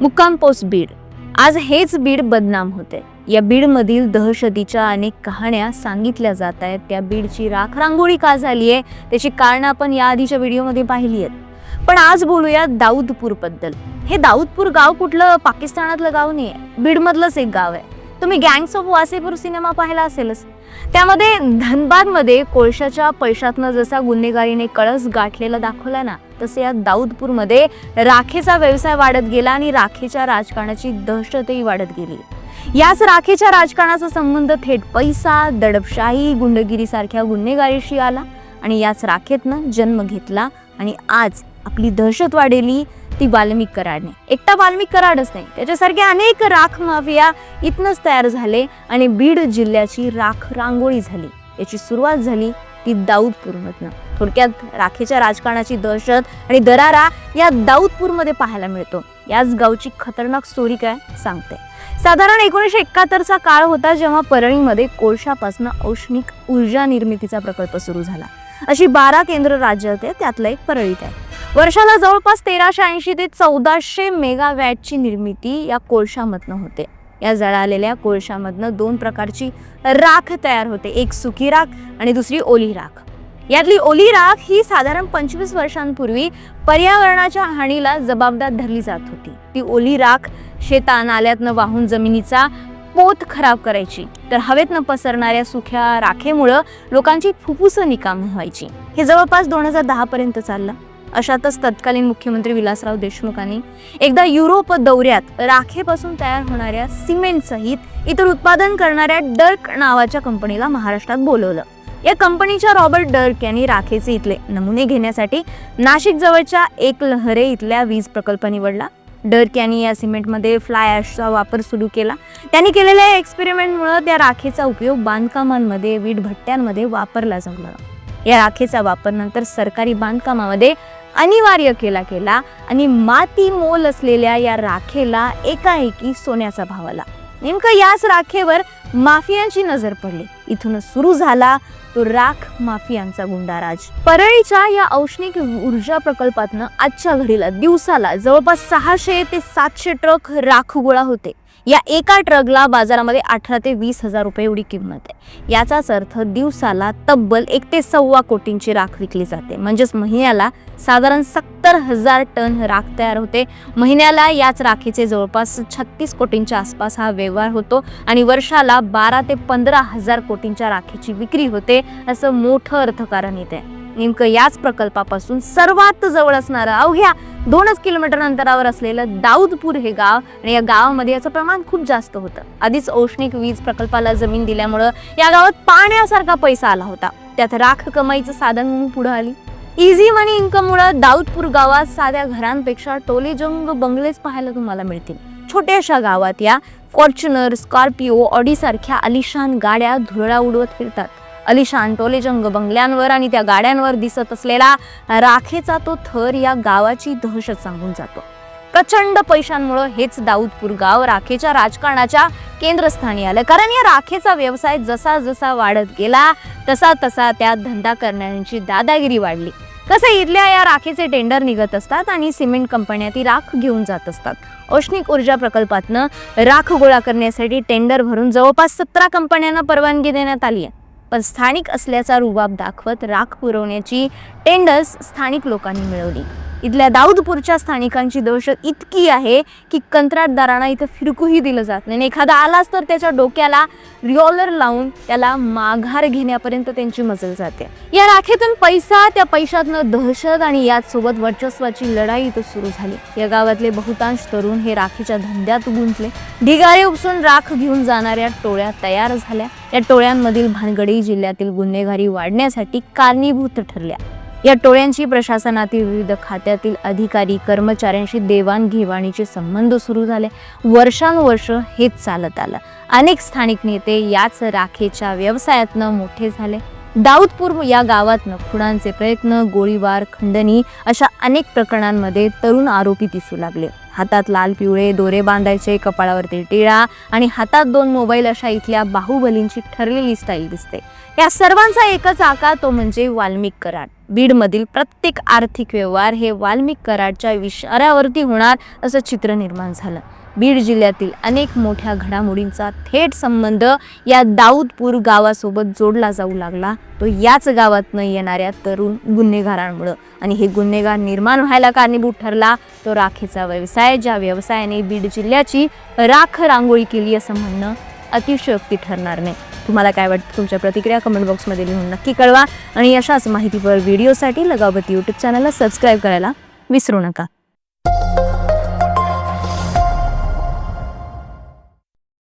मुक्काम पोस्ट बीड. आज हेच बीड बदनाम होते या बीडमधील दहशतीच्या अनेक कहाण्या सांगितल्या जात आहेत. त्या बीडची राख रांगोळी का झाली आहे त्याची कारणं आपण या आधीच्या व्हिडिओमध्ये पाहिली आहेत. पण आज बोलूया दाऊदपूरबद्दल हे दाऊदपूर गाव कुठलं? पाकिस्तानातलं गाव नाही आहे बीडमधलंच एक गाव आहे. तुम्ही गँग्स ऑफ वासेपूर सिनेमा पाहिला असेलच. त्यामध्ये धनबादमध्ये कोळशाच्या पैशातनं जसा गुन्हेगारीने कळस गाठलेला दाखवला ना तसे या दाऊदपूरमध्ये राखेचा व्यवसाय वाढत गेला आणि राखेच्या राजकारणाची दहशतही वाढत गेली. याच राखेच्या राजकारणाचा संबंध थेट पैसा दडपशाही गुंडगिरीसारख्या गुन्हेगारीशी आला आणि याच राखेतनं जन्म घेतला आणि आज आपली दहशत वाढेली. ती वाल्मिक कराडने. एकटा वाल्मिक कराडच नाही. त्याच्यासारखे अनेक राख माफिया इथनच तयार झाले आणि बीड जिल्ह्याची राख रांगोळी झाली. याची सुरुवात झाली ती दाऊदपूरमधनं. थोडक्यात राखेच्या राजकारणाची दहशत आणि दरारा या दाऊदपूरमध्ये पाहायला मिळतो. याच गावची खतरनाक स्टोरी काय सांगते. साधारण एकोणीसशे एकाहत्तरचा काळ होता जेव्हा परळीमध्ये कोळशापासून औष्णिक ऊर्जा निर्मितीचा प्रकल्प सुरू झाला. अशी बारा केंद्र राज्य होते त्यातलं एक परळीत आहे. वर्षाला जवळपास तेराशे ऐंशी ते चौदाशे मेगावॅटची निर्मिती या कोळशामधनं होते. या जळालेल्या कोळशामधनं दोन प्रकारची राख तयार होते. एक सुकी राख आणि दुसरी ओली राख. यातली ओली राख ही साधारण पंचवीस वर्षांपूर्वी पर्यावरणाच्या हानीला जबाबदार धरली जात होती. ती ओली राख शेता नाल्यातनं वाहून जमिनीचा पोत खराब करायची तर हवेतनं पसरणाऱ्या सुख्या राखेमुळं लोकांची फुफ्फुसं निकामी व्हायची. हे जवळपास दोन हजार दहापर्यंत चाललं. अशातच तत्कालीन मुख्यमंत्री विलासराव देशमुखांनी एकदा युरोप दौऱ्यात राखेपासून तयार होणाऱ्या सिमेंटसहित इतर उत्पादन करणाऱ्या डर्क नावाच्या कंपनीला महाराष्ट्रात बोलवलं. या कंपनीच्या रॉबर्ट डर्क यांनी राखेचे इथले नमुने घेण्यासाठी नाशिक जवळच्या एक लहरे इथल्या वीज प्रकल्प निवडला. डर्क यांनी या सिमेंटमध्ये फ्लाय ॲशचा वापर सुरू केला. त्यांनी केलेल्या एक्सपेरिमेंटमुळं त्या राखेचा उपयोग बांधकामांमध्ये वीट भट्ट्यांमध्ये वापरला जमला या राखेचा वापर नंतर सरकारी बांधकामामध्ये अनिवार्य केला केला आणि माती मोल असलेल्या या राखेला एकाएकी सोन्याचा भाव आला नेमकं याच राखेवर माफियांची नजर पडली. इथूनच सुरू झाला तो राख माफियांचा गुंडाराज. परळीच्या या औष्णिक ऊर्जा प्रकल्पातनं आजच्या घडीला दिवसाला जवळपास सहाशे ते सातशे ट्रक राख गोळा होते. या एका ट्रकला बाजारामध्ये अठरा ते वीस हजार रुपये एवढी किंमत आहे. याचाच अर्थ दिवसाला तब्बल एक ते सव्वा कोटींची राख विकली जाते. म्हणजेच महिन्याला साधारण सत्तर हजार टन राख तयार होते. महिन्याला याच राखेचे जवळपास छत्तीस कोटींच्या आसपास हा व्यवहार होतो आणि वर्षाला बारा ते पंधरा हजार कोटींच्या राखेची विक्री होते असं मोठं अर्थकारण येते नेमकं याच प्रकल्पापासून सर्वात जवळ असणारं अवघ्या दोनच किलोमीटर अंतरावर असलेलं दाऊदपूर हे गाव आणि या गावामध्ये याचं प्रमाण खूप जास्त होतं. आधीच औष्णिक वीज प्रकल्पाला जमीन दिल्यामुळं या गावात पाण्यासारखा पैसा आला होता. त्यात राख कमाईचं साधन म्हणून पुढं आली. इझी मनी इन्कममुळं दाऊदपूर गावात साध्या घरांपेक्षा टोलेजंग बंगलेच पाहायला तुम्हाला मिळतील. छोट्याशा गावात या फॉर्च्युनर स्कॉर्पिओ ऑडीसारख्या अलिशान गाड्या धुरळा उडवत फिरतात. अलिशान टोलेजंग बंगल्यांवर आणि त्या गाड्यांवर दिसत असलेला राखेचा तो थर या गावाची दहशत सांगून जातो. प्रचंड पैशांमुळं हेच दाऊदपूर गाव राखेच्या राजकारणाच्या केंद्रस्थानी आलं. कारण या राखेचा व्यवसाय जसा जसा वाढत गेला तसा तसा त्यात धंदा करणाऱ्यांची दादागिरी वाढली. कसं इथल्या या राखेचे टेंडर निघत असतात आणि सिमेंट कंपन्या ती राख घेऊन जात असतात. औष्णिक ऊर्जा प्रकल्पातनं राख गोळा करण्यासाठी टेंडर भरून जवळपास सतरा कंपन्यांना परवानगी देण्यात आली आहे पण स्थानिक असल्याचा रुबाब दाखवत राख पुरवण्याची टेंडर्स स्थानिक लोकांनी मिळवली. इथल्या दाऊदपूरच्या स्थानिकांची दहशत इतकी आहे की कंत्राटदारांना इथं फिरकूही दिलं जात नाही. आणि एखादा आलाच तर त्याच्या डोक्याला रिओलर लावून त्याला माघार घेण्यापर्यंत त्यांची मजल जाते. या राखेतून पैसा त्या पैशातनं दहशत आणि याचसोबत वर्चस्वाची लढाई इथं सुरू झाली. या गावातले बहुतांश तरुण हे राखीच्या धंद्यात गुंतले. ढिगारे उपसून राख घेऊन जाणाऱ्या टोळ्या तयार झाल्या. या टोळ्यांमधील भानगडी जिल्ह्यातील गुन्हेगारी वाढण्यासाठी कारणीभूत ठरल्या. या टोळ्यांची प्रशासनातील विविध खात्यातील अधिकारी कर्मचाऱ्यांशी देवाणघेवाणीचे संबंध सुरू झाले. वर्षानुवर्ष हेच चालत आलं. अनेक स्थानिक नेते याच राखेच्या व्यवसायातनं मोठे झाले. दाऊदपूर या गावातनं खुणांचे प्रयत्न गोळीबार खंडणी अशा अनेक प्रकरणांमध्ये तरुण आरोपी दिसू लागले. हातात लाल पिवळे दोरे बांधायचे कपाळावरती टिळा आणि हातात दोन मोबाईल अशा इथल्या बाहुबलींची ठरलेली स्टाईल दिसते. या सर्वांचा एकच आकार तो म्हणजे वाल्मिक कराड. बीडमधील प्रत्येक आर्थिक व्यवहार हे वाल्मिक कराडच्या विचारावरती होणार असं चित्र निर्माण झालं. बीड जिल्ह्यातील अनेक मोठ्या घडामोडींचा थेट संबंध या दाऊदपूर गावासोबत जोडला जाऊ लागला. तो याच गावातनं येणाऱ्या तरुण गुन्हेगारांमुळं. आणि हे गुन्हेगार निर्माण व्हायला कारणीभूत ठरला तो राखेचा व्यवसाय ज्या व्यवसायाने बीड जिल्ह्याची राख रांगोळी केली असं म्हणणं अतिशयोक्ती ठरणार नाही तुम्हाला काय वाटतं? तुमच्या प्रतिक्रिया कमेंट बॉक्समध्ये लिहून नक्की कळवा. आणि अशाच माहितीपर व्हिडिओसाठी लगावती यूट्यूब चॅनलला सबस्क्राईब करायला विसरू नका.